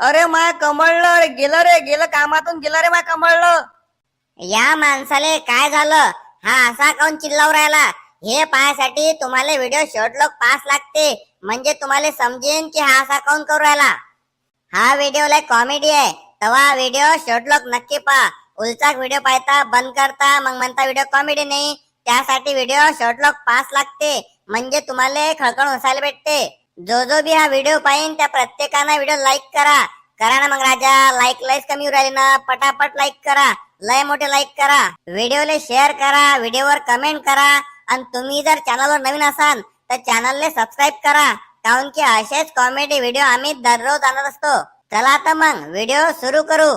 अरे माय कमळलं अरे गेलं रे गेलं कामातून गेलं रे माय कमळलं. या माणसाले काय झालं? हा असा काऊन चिल्लाव राहिला? हे पाहायसाठी तुम्हाला व्हिडिओ शॉर्ट पास लागते. म्हणजे तुम्हाला समजेन की हा असा काऊन करू राहिला? हा व्हिडिओ लय कॉमेडी आहे. तवा व्हिडिओ शॉर्ट नक्की पहा. उलचाक व्हिडिओ पाहता बंद करता मग म्हणता व्हिडिओ कॉमेडी नाही. त्यासाठी व्हिडिओ शॉर्ट पास लागते. म्हणजे तुम्हाला खळखळ हसायला भेटते. जो जो बी हा व्हिडिओ पाहिन त्या प्रत्येकानं व्हिडिओ लाईक करा. करा ना मग राजा लाईक लाईक कमी होऊ राहिले ना. पटापट लाईक करा. लय मोठे लाईक करा. व्हिडिओला शेअर करा व्हिडिओवर कमेंट करा. आणि तुम्ही जर चॅनलवर नवीन असाल तर चॅनलने सबस्क्राईब करा. कारण की असेच कॉमेडी व्हिडिओ आम्ही दररोज आणत असतो. चला आता मग व्हिडिओ सुरू करू.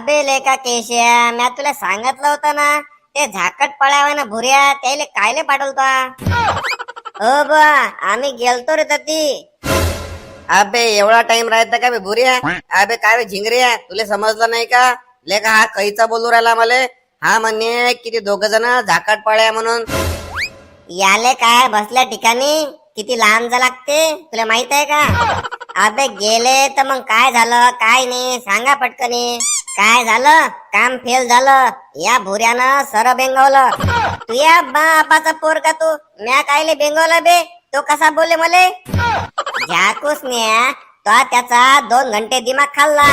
अबे लेका केशिया? म्या तुला सांगितलं होतं ना ते झाकट पळावा ना भुऱ्या त्याले कायले पाठवता हो बा आम्ही गेलतो रे तती. अबे एवढा टाइम राहता का बे भुऱ्या? अबे काय बे झिंगऱ्या? तुला समजलं नाही का? लेका हा कैचा बोलू राहिला मले? हा म्हणणे किती दोघ जण झाकट पळ्या म्हणून. याले काय बसल्या ठिकाणी? किती लहान जा लागते तुला माहीत आहे का? अबे गेले तर मग काय झालं? काय नाही सांगा पटकनी. काय झालं? काम फेल झालं. या भुऱ्यानं सर बेंगवलं. तू या बापाचा पोर का तू? म्या कायले बेंगवला बे? तो कसा बोले मले? झाकूस न्या तो त्याचा दोन घंटे दिमाग खाल्ला.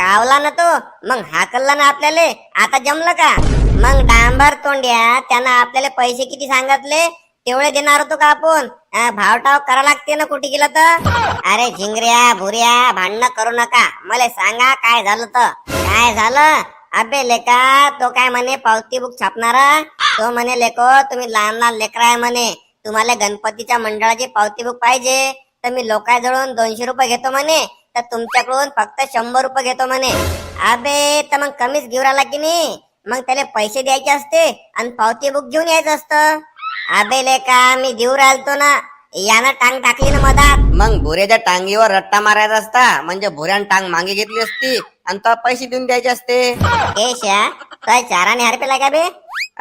कावला ना तो. मग हाकलला ना आपल्याला. आता जमलं का? मग डांबर तोंड्या त्यानं आपल्याला पैसे किती सांगितले? तेवढे देणार होतो का आपण? भावटाव करा लागते ना कुठे गेलं तर? अरे झिंगऱ्या भुऱ्या भांडणं करू नका. मला सांगा काय झालं तर? काय झालं? अबे लेका तो काय म्हणे पावती बुक छापणार? तो म्हणे लेको तुम्ही लहान लहान लेकर आहे म्हणे. तुम्हाला गणपतीच्या मंडळाची पावती बुक पाहिजे. तर मी लोकांजवळून दोनशे रुपये घेतो म्हणे. तर तुमच्याकडून फक्त शंभर रुपये घेतो म्हणे. अबे तर मग कमीच घेऊन आला की नाही? मग त्याला पैसे द्यायचे असते आणि पावती बुक घेऊन यायचं असतं. अबे लेका मी देऊ राहिलतो ना. यानं टांग टाकली ना मधात. मग भुऱ्याच्या टांगीवर रट्टा मारायचा असता म्हणजे भुऱ्यानं टांग मागे घेतली असती आणि तो पैसे देऊन द्यायचे असते. केशा चाराने हरपेला का बे?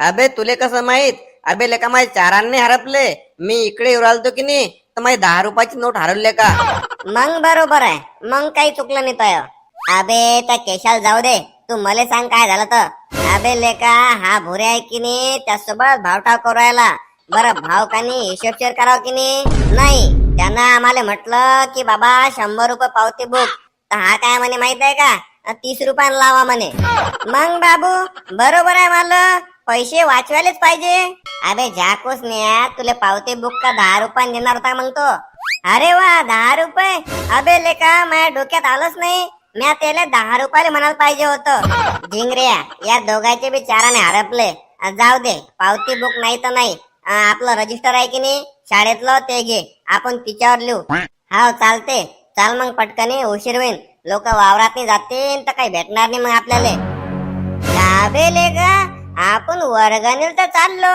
अबे तुले कसं माहीत? अबे लेका माझे चारांनी हरपले. मी इकडे येऊ राहिलो की नाही तर माझी दहा रुपयाची नोट हरवले का? मग बरोबर आहे. मग काही चुकलं नाही तय. अबे त्या केशाला जाऊ दे. तू मला सांग काय झालं तर. अबे लेका हा भुरे आहे की नाही त्यासोबत भावटाव करू राहिला. बरं भाव कानी हिशोब शेअर करावं की नाही? नाही. त्यानं आम्हाला म्हटलं की बाबा शंभर रुपये पावती बुक. तर हा काय म्हणे माहीत आहे का? तीस रुपयाला लावा म्हणे. मग बाबू बरोबर आहे मला. पैसे वाचवायलाच पाहिजे. अबे झाकूस न्या तुला पावती बुक का दहा रुपयाने देणार होता मग तो अरे वा दहा रुपये? अबे लेका माझ्या डोक्यात आलंच नाही. म्या त्याला दहा रुपयाला म्हणायला पाहिजे होतं. झिंगऱ्या या दोघांचे बी चाराने हरपले. जाऊ दे पावती बुक नाही तर नाही. आपलं रजिस्टर आहे की नाही? शाळेतलं ते घे. आपण तिच्यावर लिहू. हा चालते. चाल मग पटकनी उशीर होईल लोक वावरात नाही जातील तर काही भेटणार नाही मग आपल्याला. दाबेले का आपण वर्गणीला तर चाललो.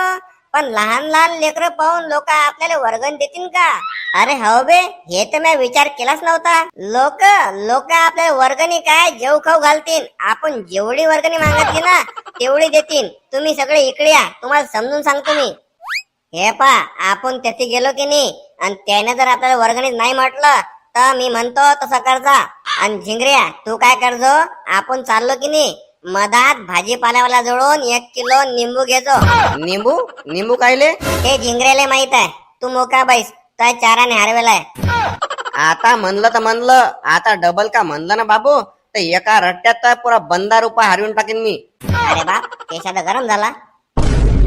पण लहान लहान लेकरं पाहून लोक आपल्याला वर्गण देतील का? अरे हो बे हे तर मी विचार केलाच नव्हता. लोक लोक आपल्याला वर्गणी काय जेव खाऊ घालतील? आपण जेवढी वर्गणी मागितली ना तेवढी देतील. तुम्ही सगळे इकडे या. तुम्हाला समजून सांगतो मी. हे पा आपण तेथे गेलो की नाही? आणि त्याने जर आपल्याला वर्गणीत नाही म्हटलं तर मी म्हणतो तसं करजा आणि झिंगऱ्या तू काय करजो आपण चाललो की नाही? मधात भाजीपाल्यावाला जोडून एक किलो निंबू घेतो निंबू? निंबू कायले? हे झिंगऱ्याला माहीत आहे. तू मोका बैस. तो चाराने हरवेलाय. आता म्हणलं तर म्हणलं. आता डबल का म्हणलं ना बाबू? तर एका रट्ट्यात तर पुरा बंदा रुपये हरवून टाकेन मी. अरे बाप केशाचा गरम झाला.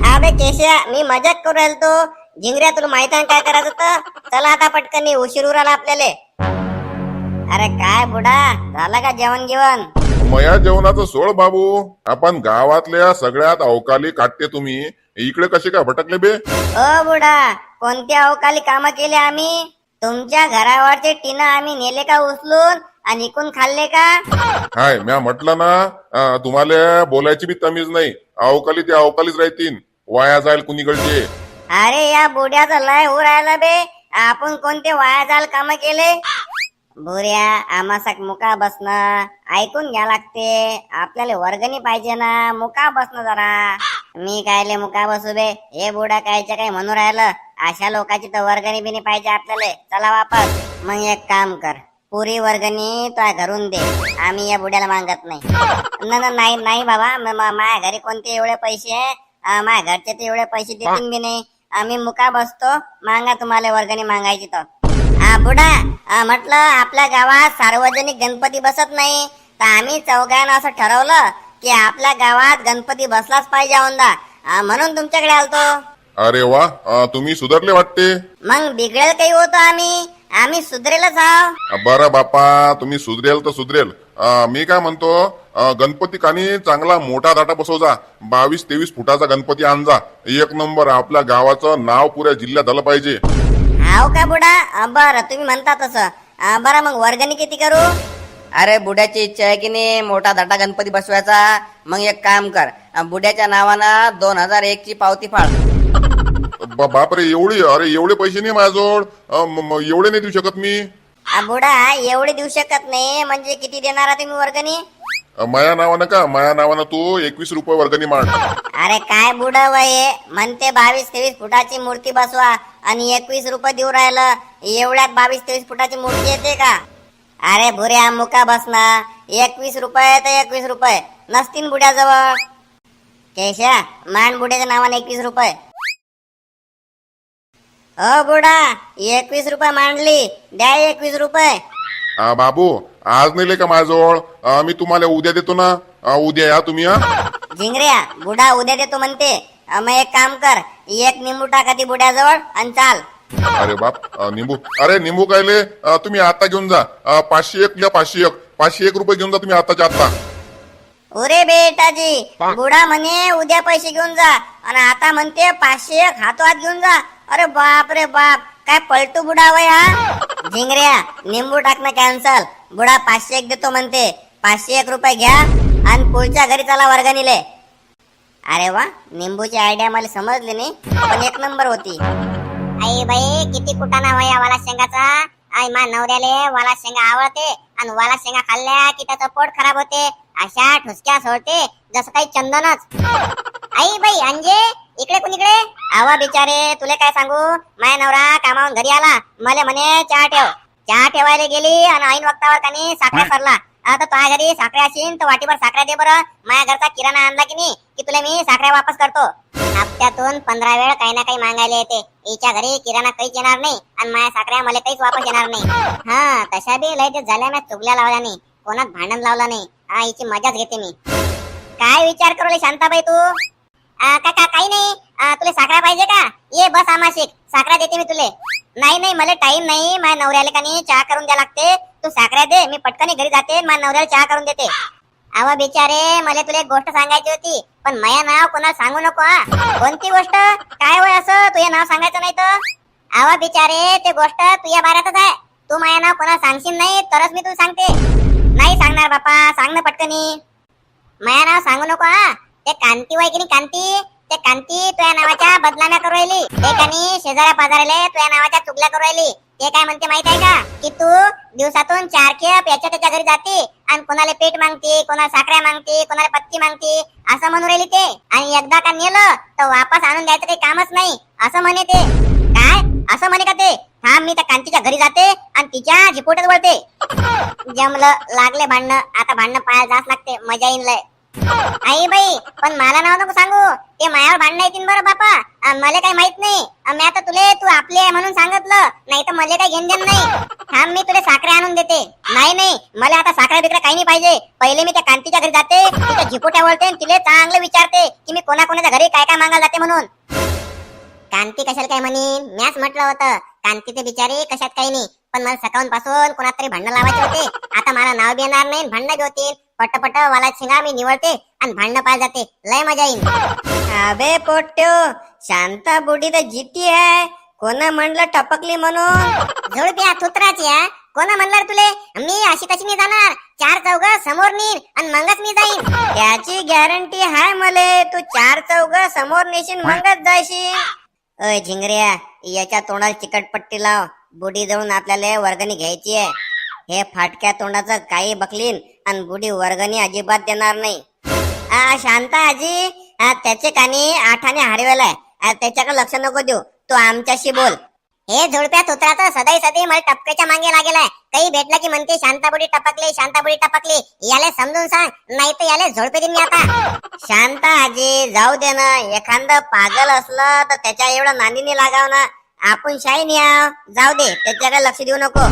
अबे केशा मी मजाक करू राहिलो तो झिंगऱ्या तुला माहीत आहे काय करायचं होतं? चला आता पटकन उशीर उराला आपल्याला. अरे काय बुडा झालं का जेवण जेवण मया जेवणाचं सोड बाबू. आपण गावातल्या सगळ्यात अवकाली काटते तुम्ही. इकडे कसे काय भटकले बे? ओ बुडा कोणत्या अवकाळी कामं केली आम्ही? तुमच्या घरावरचे टीन आम्ही नेले का उचलून? आणि इकून खाल्ले का? हाय म्या म्हटलं ना अं, तुम्हाला बोलायची बी तमीज नाही. अवकाली ते अवकालीच राहतील. वाया जाईल कुणीकडचे? अरे या बुड्याचा लय हो राहिला बे. आपण कोणते वाया जाल काम केले? भुऱ्या आमासाक मुका बसणं. ऐकून घ्या लागते. आपल्याला वर्गणी पाहिजे ना. मुका बसणं जरा. मी कायले मुका बसू बे. हे बुडा कायच्या काय म्हणू राहिलं? अशा लोकांची तर वर्गणी बिनी पाहिजे आपल्याला. चला वापस. मग एक काम कर. पुरी वर्गणी तो घरून दे. आम्ही या बुड्याला मागत नाही. नाही नाही बाबा. माझ्या घरी कोणते एवढे पैसे आहे? माझ्या घरचे ते एवढे पैसे देतील बी नाही. आम्ही मुका बसतो मागा तुम्हाला वर्गणी मागायची तर. हा बुडा म्हटलं आपल्या गावात सार्वजनिक गणपती बसत नाही. तर आम्ही चौघांना असं ठरवलं की आपल्या गावात गणपती बसलाच पाहिजे औंदा म्हणून तुमच्याकडे आलतो. अरे वा तुम्ही सुधारले वाटते. मग बिघडेल काही होतो आम्ही? आम्ही सुधरेलच आहो. बरं बापा तुम्ही सुधरेल तर सुधरेल. अं, मी काय म्हणतो अं, गणपती कानी चांगला मोठा दाटा बसवजा. बावीस तेवीस फुटाचा गणपती आणजा. एक नंबर आपल्या गावाचं नाव पुऱ्या जिल्ह्यात झालं पाहिजे. हाव का बुडा? अं, बरं तुम्ही म्हणता तसं. अं, बरं मग वर्गणी किती करू? अरे बुड्याची इच्छा आहे की नाही मोठा दाटा गणपती बसवायचा? मग एक काम कर. अं, बुड्याच्या नावानं दोन हजार एक ची पावती फाळ बा- बापरे एवढी अरे एवढे पैसे नाही माझ्याजवळ. अं, म- म- एवढे नाही देऊ शकत मी. अं, बुडा एवढे देऊ शकत नाही. म्हणजे किती देणार तुम्ही वर्गणी? अं, माया नावानं का? माया नावानं तू एकवीस रुपये वर्गणी मांड अरे काय बुड वय म्हणते बावीस तेवीस फुटाची मूर्ती बसवा आणि एकवीस रुपये देऊ राहिलं. एवढ्यात बावीस तेवीस फुटाची मूर्ती येते का? अरे भुऱ्या मुका बसना. एकवीस रुपये तर एकवीस रुपये. नसतील बुड्याजवळ. केशा मान बुड्याच्या नावाने एकवीस रुपये. अ बुडा एकवीस रुपये मांडली. द्या एकवीस रुपये. बाबू आज नाही का माझ्याजवळ? मी तुम्हाला उद्या देतो ना? उद्या या तुम्ही हा? झिंगऱ्या बुडा उद्या देतो म्हणते. अ, मग एक काम कर एक निंबू टाका ती बुड्याजवळ आणि चाल. अरे बाप अं, निंबू. अरे निंबू कायले अं, तुम्ही आता घेऊन जा. अं, पाचशे एक या पाचशे एक. पाचशे एक रुपये घेऊन जा तुम्ही आताच्या आता अरे बेटाजी बुडा म्हणे उद्या पैसे घेऊन जा. आणि आता म्हणते पाचशे एक हातो हात घेऊन जा. अरे बाप रे बाप काय पलटू बुडा वय हा? झिंगऱ्या निंबू टाकणं कॅन्सल बुडा पाचशे एक देतो म्हणते. पाचशे एक रुपये घ्या आणि पुढच्या घरी चला वर्गणीले. अरे वा निंबूची आयडिया मला समजली नाही. पण एक नंबर होती. आई बाई किती कुटाणा वया वाला शेंगाचा? आई मा नवऱ्याले वाला शेंगा आवडते आणि वाला शेंगा खाल्ल्या की त्याचं पोट खराब होते. अशा ठुसक्या सोडते जसं काही चंदनच. आई बाई अंजे इकडे कुणीकडे आवा बिचारे तुले काय सांगू? माया नवरा कामावून घरी आला. मला म्हणे चहा ठेव. चहा ठेवायला गेली आणि ऐन वक्तावर त्याने साखऱ्या सरला. आता तुझ्या घरी साखऱ्या असेल तर वाटीभर साखऱ्या दे बरं. माझ्या घरचा किराणा आणला की नाही की तुला मी साखऱ्या वापस करतो. हप्त्यातून पंधरा वेळ काही ना काही मागायला येते. हिच्या घरी किराणा काहीच येणार नाही आणि माझ्या साखऱ्या मला काहीच वापस येणार नाही. हा तशा बी लय झाल्या मी चुगल्या लावल्या नाही. कोणात भांडण लावलं नाही. हा हिची मजाच घेते मी. काय विचार करू शांताबाई तू? काका काही नाही. तुला साखरा पाहिजे का? ये बस आमाशिक साखरा देते मी तुले. नाही नाही मला टाइम नाही. माझ्या नवऱ्याला का नाही चहा करून द्या लागते. तू साखरा दे. मी पटकन घरी जाते माझ्या नवऱ्याला चहा करून देते. अवा बिचारे मला तुला एक गोष्ट सांगायची होती. पण माया नाव कोणाला सांगू नको हा कोणती गोष्ट? काय होय असं? तुझे नाव सांगायचं नाही तर? आवा बिचारे ते गोष्ट तुझ्या बारातच आहे. तू माया नाव कोणाला सांगशील नाही तरच मी तुला सांगते. नाही सांगणार बापा. सांग ना पटकनी. माया नाव सांगू नको हा ते कांती वाय की नाही कांती ते कांती तुझ्या नावाच्या बदनाम्या करू राहिली. ते कानी शेजाऱ्या पाजाराले तुझ्या नावाच्या चुगल्या करू राहिली. ते काय म्हणते माहीत आहे का? की तू दिवसातून चार खेप याच्या त्याच्या घरी जाते आणि कोणाला पीठ मागते कोणाला साखऱ्या मागते कोणाला पत्ती मागते असं म्हणू राहिली ते. आणि एकदा का नेलं तर वापस आणून द्यायचं काही कामच नाही असं म्हणे ते. काय? असं म्हणे का ते? हा मी त्या कांतीच्या घरी जाते आणि तिच्या झिपोटच वळते. जमलं लागले भांडणं. आता भांडणं पाहायला जास लागते. मजा येईन लय. आई बाई पण मला नाव नको सांगू. ते मायावर भांडण येतील बरं बापा. मला काही माहीत नाही. मी आता तुले तू आपले आहे म्हणून सांगितलं. नाही तर मला काही घेण देण नाही. थांब मी तुला साखरे आणून देते. नाही नाही. मला आता साखऱ्या बिकरा काही नाही पाहिजे. पहिले मी त्या कांतीच्या घरी जाते तिच्या झिपोट्या वळते तिले चांगलं विचारते की मी कोणा कोणाच्या घरी काय काय मागायला जाते म्हणून. कांती कशाला काय म्हणे? मॅच म्हटलं होतं. कांती ते बिचारी कशात काही नाही. पण मला सकाळून पासून कोणातरी भांडण लावायचे होते. आता मला नाव बी येणार नाही भांडण बी होतील. पटपट वाला शिंगा मी निवडते आणि भांडणं पाय जाते. लय मजा येईल अबे पोट्यो शांता बुडी तर जिती आहे कोणा म्हणलं टपकली म्हणून? झोडप्या थुत्राची आहे कोणा म्हणणार तुले? मी अशी तशी नाही जाणार? चार चौघ समोर नेईन आणि मगच मी जाईन. त्याची गॅरंटी हाय मले. तू चार चौघ समोर नेशील मगच जायशील अय झिंगऱ्या याच्या तोंडाला चिकटपट्टी लाव. बुडी जाऊन आपल्याला वर्गणी घ्यायची आहे. हे फाटक्या तोंडाचं काही बकलीन. आणि गुढी वर्गणी अजिबात देणार नाही. शांता आजी त्याचे कानी आठाने हरवेलाय त्याच्याकडे लक्ष नको देऊ. तू आमच्याशी बोल. हे झुडप्या तुत्राचं सदै सदै मला टपक्याच्या मागे लागेलाय. काही भेटलं की म्हणते शांताबुडी टपकली शांताबुडी टपकली. याला समजून सांग नाही तर याले झोडपे देईन मी आता. शांता आजी जाऊ दे ना. एखादं पागल असलं तर त्याच्या एवढं नांदीने लागाव ना. आपण शाही या जाऊ दे त्याच्याकडे लक्ष देऊ नको.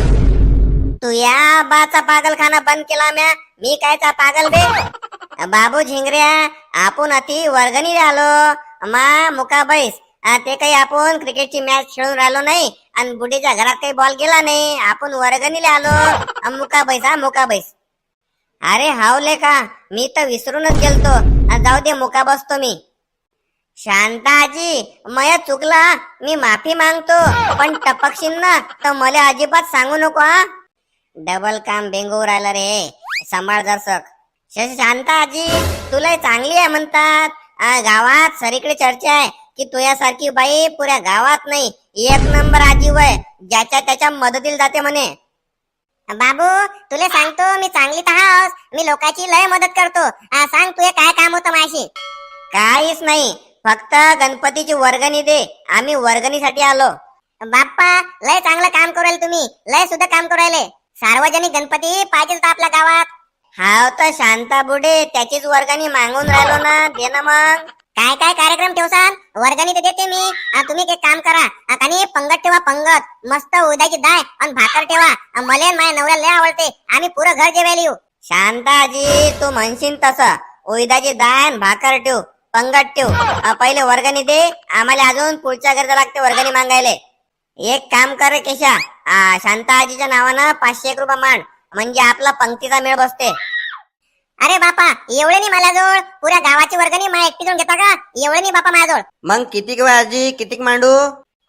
तू या बाचा पागलखाना बंद केला म्या. मी कायचा पागल बे? बाबू झिंगऱ्या आपण अति वर्गणी राहिलो. मा मुका बैस. ते काही आपण क्रिकेटची मॅच खेळून राहिलो नाही. आणि बुढीच्या घरात काही बॉल गेला नाही. आपण वर्गणीला आलो मुका बैस हा मुका बैस. अरे हावले का? मी तर विसरूनच गेलतो. जाऊ दे मुका बसतो मी. शांताजी मय चुकला. मी माफी मागतो. पण टपकशील ना तर मला अजिबात सांगू नको हा डबल काम बेंगू राहिलं रे. सांभाळ दर्शक. श- शांता आजी तुला चांगली आहे म्हणतात. गावात सरीकडे चर्चा आहे की तुझ्यासारखी बाई पुऱ्या गावात नाही. एक नंबर आजी वय ज्याच्या त्याच्या मदतीला जाते म्हणे. बाबू तुला सांगतो मी चांगली तर मी लोकांची लय मदत करतो. आ, सांग तुझे काय काम होतं माझी काहीच नाही. फक्त गणपतीची वर्गणी दे. आम्ही वर्गणीसाठी आलो. बाप्पा लय चांगलं काम करू तुम्ही. लय सुद्धा काम करू राहिले सार्वजनिक गणपती पाहिजे तर आपल्या गावात. हाव तर शांता बुडे त्याचीच वर्गणी मागून राहिलो ना. दे ना मग. काय काय कार्यक्रम ठेवसान वर्गणी तर देते मी. आ, तुम्ही एक काम करा. आ, कानी पंगत ठेवा पंगत. मस्त उद्याची डाळ आणि भाकर ठेवा. आ, मले आणि माझ्या नवऱ्याला लय आवडते. आम्ही पुरं घर जेवायला येऊ. शांताजी तू म्हणशील तसं. उद्याची डाळ आणि भाकर ठेव पंगत ठेव. पहिले वर्गणी दे. आम्हाला अजून पुढच्या गरजा लागते वर्गणी मागायले. एक काम कर केशा आ, शांता आजीच्या नावानं पाचशे एक रुपये मांड. म्हणजे आपला पंक्तीचा मेळ बसते. अरे बापा एवढे नाही मला जवळ पुऱ्या गावाची वर्गणी माझ्या एकटीतून घेता का? एवढे नाही बापा माझ्याजवळ. मग कितीक वेळ आजी? कितीक मांडू?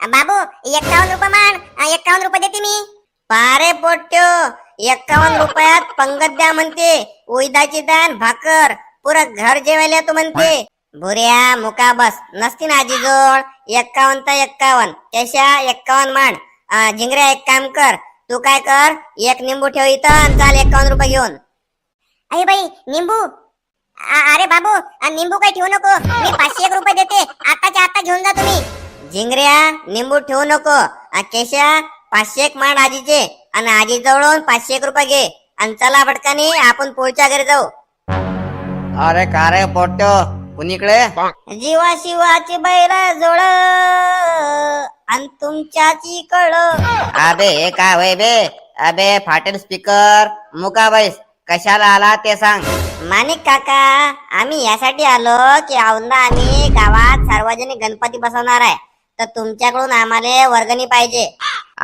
बाबू एक्कावन्न रुपये मान आ, एक्कावन्न रुपये देते मी. पारे पोट्यो. एक्कावन्न रुपयात पंगत द्या म्हणते. उयदाची दान भाकर. पुरं घर जेवायला तू म्हणते. भुऱ्या मुका बस नसती ना आजी जोड एक्कावन्न तर एक्कावन्न. केशा एक्कावन्न मान आ, झिंगऱ्या एक काम कर. तू काय कर? एक निंबू ठेव इथं आणि चाल एक्कावन्न रुपये घेऊन. अरे बाई निंबू? आ- अरे बाबू आ, निंबू काही ठेवू नको. मी पाचशे एक रुपये देते. आताच्या आता घेऊन जा तुम्ही. झिंगऱ्या निंबू ठेवू नको. आ, केशा पाचशे एक मांड आजीचे. आणि आजी जवळून पाचशे एक रुपये घे. आणि चला भटकानी आपण पुढच्या घरी जाऊ. अरे का रे पोट्यो कुणीकडे जीवा शिवाची बैर जोड आणि तुमच्याची कळ. अबे हे काय वय बे? अबे फाटेल स्पीकर मुका बैस. कशाला आला ते सांग. माणिक काका आम्ही यासाठी आलो की औंदा आम्ही गावात सार्वजनिक गणपती बसवणार आहे. तर तुमच्याकडून आम्हाला वर्गणी पाहिजे.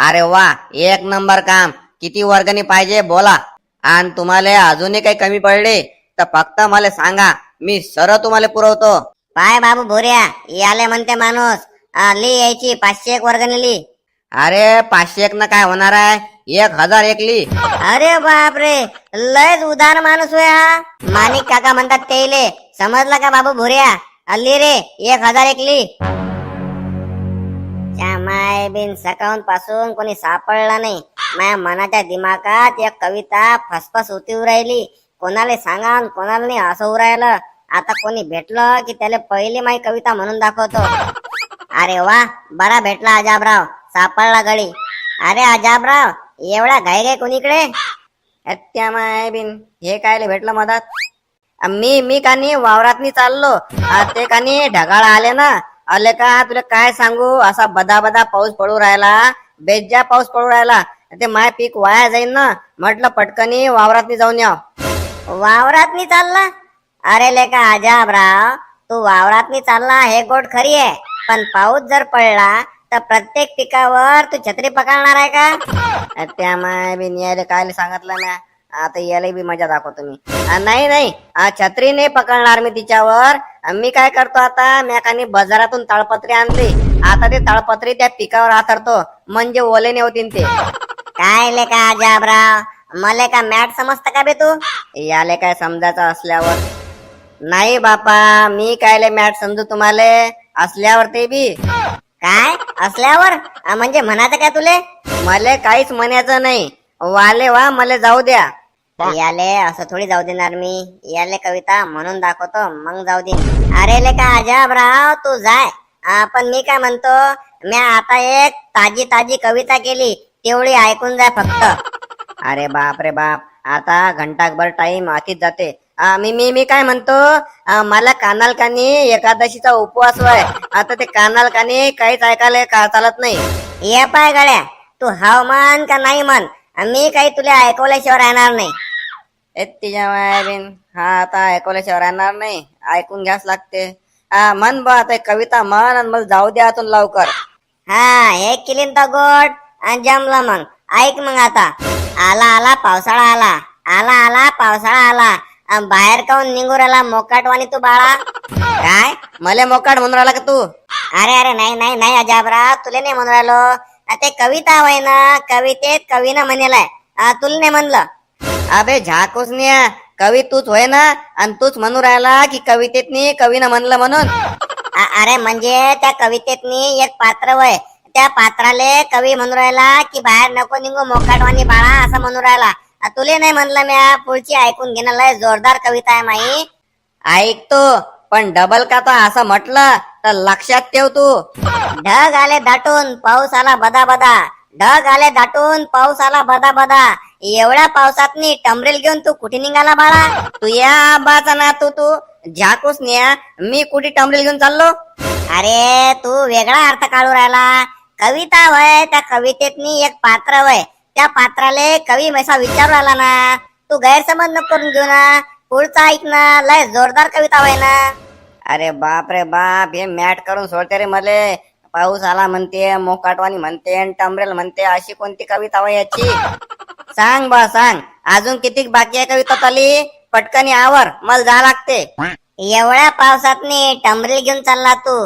अरे वा एक नंबर काम. किती वर्गणी पाहिजे बोला. आणि तुम्हाला अजूनही काही कमी पडले तर फक्त मला सांगा. मी सरळ तुम्हाला पुरवतो. पाय बाबू भोऱ्या याले म्हणते माणूस ली यायची पाचशे एक वर्गणी ली अरे पाचशे एक न काय होणार आहे? एक हजार एक ली. अरे बापरे लयच उदार माणूस होय हा. माणिक काका म्हणतात तेले समजला का बाबू भोऱ्या? अल्ली रे एक हजार एक ली. माय बिन सकाळून पासून कोणी सापडला नाही. माझ्या मनाच्या दिमागात एक कविता फसफस होती राहिली. कोणाला सांगा कोणाला नाही असं राहिलं आता कोणी भेटलं की त्याला पहिली माई कविता म्हणून दाखवतो. अरे वा बरा भेटला अजाबराव सापडला गडी. अरे अजाबराव एवढा घाई घाई कोणीकडे? माय बिन हे काय भेटलं मधात? मी मी कानी वावरातनी चाललो ते कानी ढगाळ आले ना. आले का तुला काय सांगू? असा बदा बदा पाऊस पडू राहिला बेज्जा पाऊस पडू राहिला ते माय पीक वाया जाईन ना. म्हटलं पटकनी वावरातनी जाऊन या वावरात मी चालला? अरे लेका अजाबराव तू वावरात मी चालला हे गोट खरी आहे. पण पाऊस जर पडला तर प्रत्येक पिकावर तू छत्री पकडणार आहे का? त्या माय बिन यायला काय सांगितलं ना आता यायला बी मजा दाखवतो मी. नाही नाही छत्री नाही पकडणार मी तिच्यावर. मी काय करतो आता? मी एकाने बाजारातून ताळपत्री आणली आता ते ताळपत्री त्या पिकावर आथरतो. म्हणजे ओले नाही होतीन ते. काय लेका अजाबराव मला का मॅट समजत का बे तू? याले काय समजायचं असल्यावर? नाही बापा मी कायले मॅट समजू तुम्हाला? असल्यावर ते बी. काय? असल्यावर? म्हणजे म्हणायचं काय तुले? मला काहीच म्हणायचं नाही. वाले वा मला जाऊ द्या. याले असं थोडी जाऊ देणार मी. याले कविता म्हणून दाखवतो मग जाऊ दे. अरे ले का अजाब राव तू जाय. आ, पण मी काय म्हणतो मी आता एक ताजी ताजी कविता केली तेवढी ऐकून जाय फक्त. अरे बाप रे बाप आता घंटाभर टाइम आतीच जाते. मी मी मी काय म्हणतो? मला कानालकानी एकादशीचा उपवास वय आता ते कानालकानी काहीच ऐकायला का चालत नाही. ये पाय गाड्या. तू हाव म्हण का नाही म्हण? मी काही तुला ऐकवल्याशिवाय राहणार नाही. तिच्या मायाबीन. हा आता ऐकवल्याशिवाय राहणार नाही. ऐकून घ्यास लागते. हा म्हण बा आता कविता म्हण आणि मग जाऊ द्या अजून लवकर. हा हे किलीन तर गोड. आणि जमलं मग ऐक मग आता. आला आला पावसाळा आला. आला आला पावसाळा आला. बाहेर काऊन निघू राहिला? मोकाटवाणी तू बाळा. काय? मला मोकाट म्हणून राहिला का तू? अरे अरे नाही नाही नाही अजाबरा. तुले नाही म्हणून राहिलो. ते कविता होय ना कवितेत कवीनं म्हणेलाय. तुला नाही म्हणलं? अबे झाकूस कवी तूच होय ना आणि तूच म्हणू राहिला की कवितेतनी कवीनं म्हणलं म्हणून. अरे म्हणजे त्या कवितेतनी एक पात्र वय. त्या पात्राले कवी म्हणू राहिला की बाहेर नको निघू मोकाटवाणी बाळा असं म्हणू राहिला. तुले नाही म्हणलं म्या पुढची ऐकून घेणं लय जोरदार कविता आहे माई. ऐकतो पण डबल का तर असं म्हटलं तर लक्षात ठेव तू. ढग आले दाटून पाऊस आला बदा बदा ढग आले दाटून पाऊस आला बदा बदा एवढ्या पावसातनी टमरेल घेऊन तू कुठे निघाला बाळा? तू या आबाचा ना तू. तू झाकूस न्या मी कुठे टमरेल घेऊन चाललो? अरे तू वेगळा अर्थ काढू राहिला. कविता वय त्या कवितेतनी एक पात्र वय त्या पात्राले कवी मैसा विचारू राहिला ना. तू गैरसमज नको करून घेऊ ना. पुढचा ऐक ना. लय जोरदार कविता वय ना अरे बाप रे बाप हे मॅट करून सोडते रे मले. पाऊस आला म्हणते मोकाटवाणी म्हणते टमरेल म्हणते अशी कोणती कविता वय याची? सांग बा सांग. अजून किती बाकी आहे कविता चाली? पटकनी आवर मला जा लागते. एवढ्या पावसातनी टमरेल घेऊन चालला तू.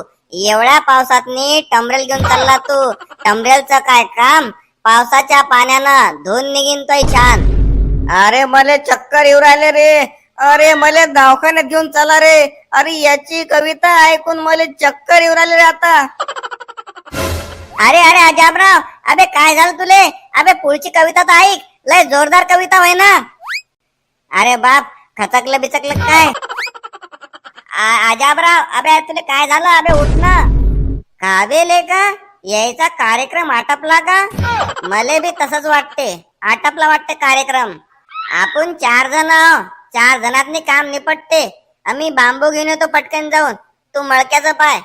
एवढ्या पावसातनी टमरेल घेऊन चालला तू. टमरेलचं काय काम? पावसाच्या पाण्यानं धुवून निघीन तोय छान. अरे मले चक्कर येऊ राहिले रे. अरे मले दवाखान्यात घेऊन चला रे. अरे याची कविता ऐकून मले चक्कर येऊ राहिले रे आता. अरे अरे अजाबराव अबे काय झालं तुले? अबे पुढची कविता तर ऐक. लय जोरदार कविता होय ना. अरे बाप खचकलं बिचकलं काय? अजाबराव अबे तुले काय झालं? अबे उठ ना. का बे लेका यायचा कार्यक्रम आटपला का? मले बी तसंच वाटते. आटपला वाटते कार्यक्रम. आपण चार जण आहो चार जणातनी काम निपटते. आम्ही बांबू घेऊन येतो पटकन जाऊन. तू मळक्याचं पाय.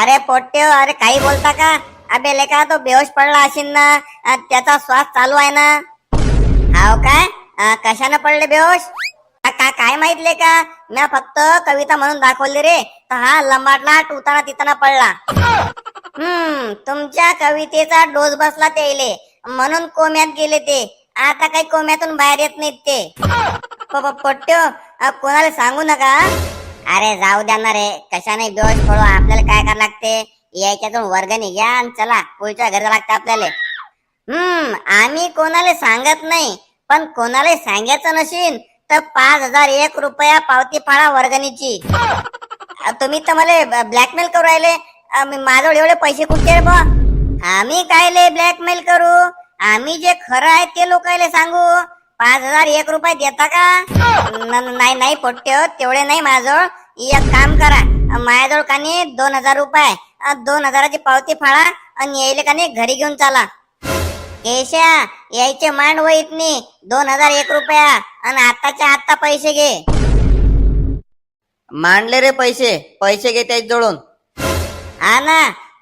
अरे पोट्टे अरे काही बोलता का? अबे लेका तो बेहोश पडला असेल ना? त्याचा श्वास चालू आहे ना? हाव काय? कशानं पडले बेहोश? का काय माहितले का? मी फक्त कविता म्हणून दाखवली रे. तर हा लंबाटला उताना तिताना पडला. हम्म तुमच्या कवितेचा डोस बसला ते म्हणून कोम्यात गेले ते. आता काही कोम्यातून बाहेर येत नाहीत ते. पोट्ट्यो कोणाला सांगू नका? अरे जाऊ द्या ना रे. कशाने बेहोश पडू? आपल्याला काय करावं लागते? याच्यातून वर्गणी घ्या आणि चला पुढच्या घरी लागते आपल्याला. हम्म आम्ही कोणाला सांगत नाही पण कोणाला सांगायचं नशीन तर पाच हजार एक रुपया पावती फाळा वर्गणीची. तुम्ही तर मला ब्लॅकमेल करू राहिले. माझ्याजवळ एवढे पैसे कुठचे रे बा आम्ही कायले ब्लॅकमेल करू? आम्ही जे खरं आहे ते लोकायले सांगू. पाच हजार एक रुपये देता का? नाही नाही पोट्टे हो, तेवढे नाही माझ्याजवळ. एक काम करा. अ, माझ्याजवळ कानी दोन हजार रुपये. दोन हजाराची पावती फाळा आणि यायले कानी घरी घेऊन चला. केशा यायचे मांड वहीतनी दोन हजार एक रुपया. आणि आताच्या आत्ता पैसे घे. मांडले रे पैसे. पैसे घे त्याच जोडून हा ना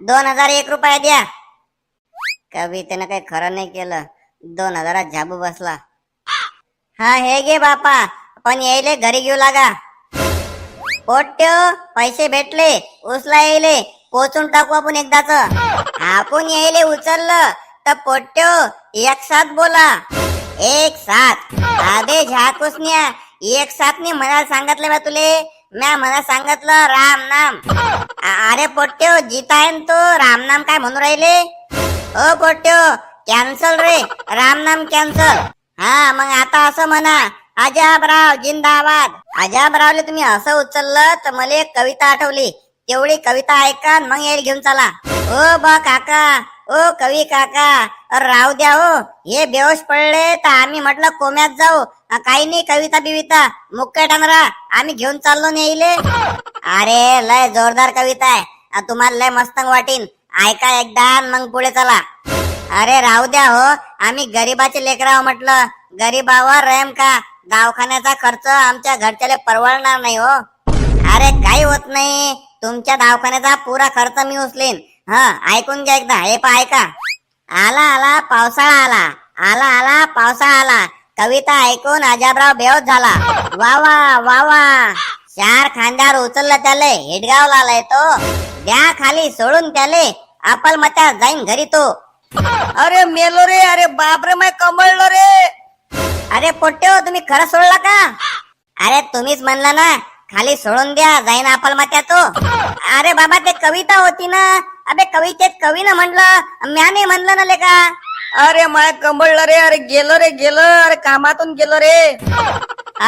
दोन हजार एक रुपया द्या. कवितेनं काही खरं नाही केलं. दोन हजारात झाबू बसला. हा हे घे बापा पण यायले घरी घेऊ लागा. पोट्यो पैसे भेटले उचला यायले पोचून टाकू आपण एकदाच. आपण यायले उचललं तर पोट्यो एक साथ बोला. एक साथ. आरे झाकूस न्या एक साथ नी मला सांगितलं बा तुले. म्या मला सांगितलं राम नाम. अरे पोट्यो जिता आहे न तो राम नाम काय म्हणू राहिले? ओ पोट्यो कॅन्सल रे राम नाम कॅन्सल हा मग आता असं म्हणा अजाबराव जिंदाबाद. अजाबरावले तुम्ही असं उचललं तर मला एक कविता आठवली. तेवढी कविता ऐका मग येईल घेऊन चला. ओ बा काका ओ कवी काका अरे राहू द्या हो. हे बेहोश पडले तर आम्ही म्हटलं कोम्यात जाऊ. काही नाही कविता बिविता. मुक्के टांगरा आम्ही घेऊन चाललो नेईले अरे लय जोरदार कविता आहे. तुम्हाला लय मस्तंग वाटीन. ऐका एकदा मग पुढे चला. अरे राहू द्या हो. आम्ही गरीबाचे लेकराव म्हटलं. गरीबावर रेम का? दवाखान्याचा खर्च आमच्या घरच्याला परवडणार नाही हो. अरे काही होत नाही. तुमच्या दवाखान्याचा पुरा खर्च मी उचलेन. हा ऐकून घ्या एकदा. हे पा ऐका. आला आला पावसाळा आला. आला आला पावसाळा आला. कविता ऐकून अजाबराव बेहोश झाला. वा वा वा वा. चार खांद्यावर उचललं त्याले हिडगावला आलाय तो. द्या खाली सोडून त्याले. आपल मत्या जाईन घरी तो. अरे मेलो रे अरे बापरे मैं कमळलो रे. अरे पोट्टे हो तुम्ही खरं सोडला का? अरे तुम्हीच म्हणला ना खाली सोडून द्या जाईन आपल मत्या तो. अरे बाबा ते कविता होती ना. अबे कवितेत कवी ना म्हणलं म्या नाही म्हणलं ना लेका. अरे माय कमळलं रे अरे गेलो रे गेलो अरे कामातून गेलो रे.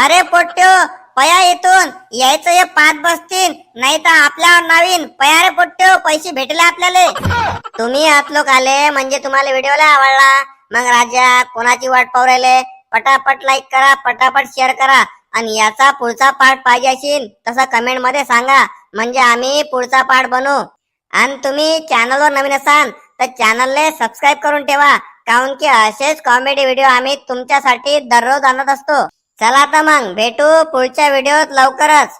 अरे पोट्ट्यो पया येथून यायचं हे पाच बसतील नाही तर आपल्यावर नवीन. पया रे पोट्ट्यो पैसे भेटले आपल्याला. तुम्ही आत लोक आले म्हणजे तुम्हाला व्हिडिओला आवडला. मग राजा कोणाची वाट पाहू राहिले? पटापट लाईक करा पटापट शेअर करा. आणि याचा पुढचा पार्ट पाहिजे असेल तसा कमेंटमध्ये सांगा. म्हणजे आम्ही पुढचा पार्ट बनवू आणि तुम्ही चॅनलवर नवीन असाल तर चॅनलला सबस्क्राईब करून ठेवा. काऊन की असेच कॉमेडी व्हिडिओ आम्ही तुमच्यासाठी दररोज आणत असतो. चला तर मग भेटू पुढच्या व्हिडिओत लवकरच.